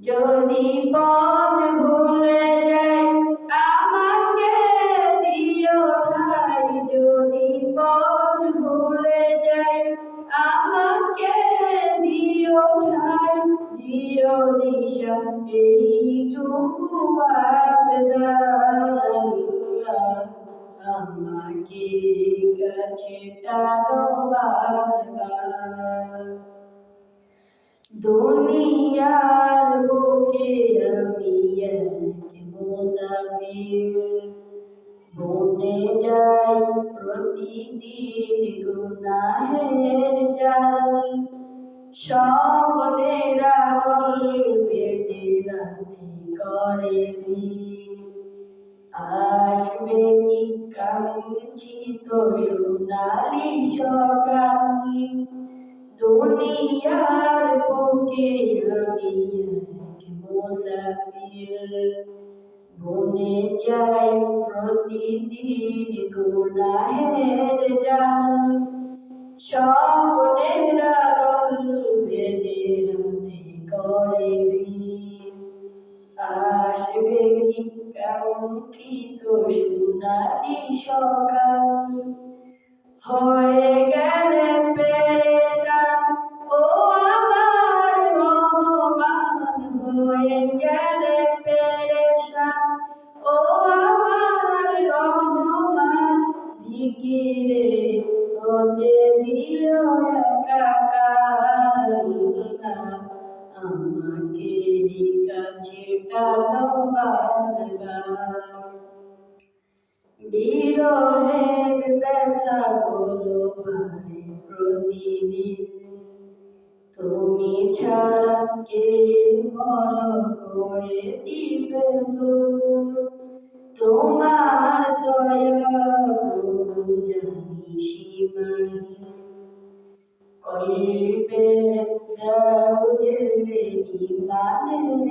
যদি পথ ভুলে যাই, আমাকে দিও ঠাই। যদি পথ ভুলে যাই, আমাকে দিও ঠাই। দিও দিশা এইটুকু আমাকে কাছে টানো বারবার। দুনিয়ার প্রতিদিন গুনাহের জাল স্বপ্নেরা দল বেঁধে রাখি করে। আসবে কি কাঙ্ক্ষিত সোনালি সকাল দুনিয়ার বুকে আমি এক মুসাফির বনে যাই প্রতিদিন গুনাহের জাল স্বপ্নের সোনালি সকাল। হয়ে গেলে পেরেশান হতে দিও আমাকে কাছে টানো বারবার বিরহের ব্যথা বলো পারে প্রতিদিন। তুমি ছাড়া কে বল করে দিবে দূর? তোমার দয়া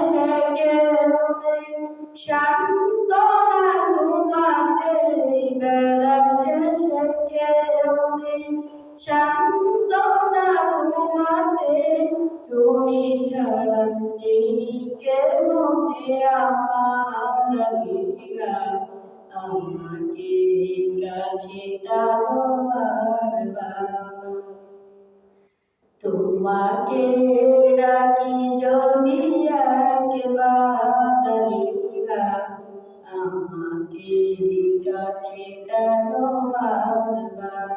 শেষে কেউ নেই সান্ত্বনা তোমাতে বেলা শেষে কেউ নেই সান্ত্বনা তোমাতে তুমি ছাড়া নেই কেউ আমার গিলা আমাকে কাছে টানো তোমাকে ডাকি যদি একবার আমাকে কাছে টানো বারবার।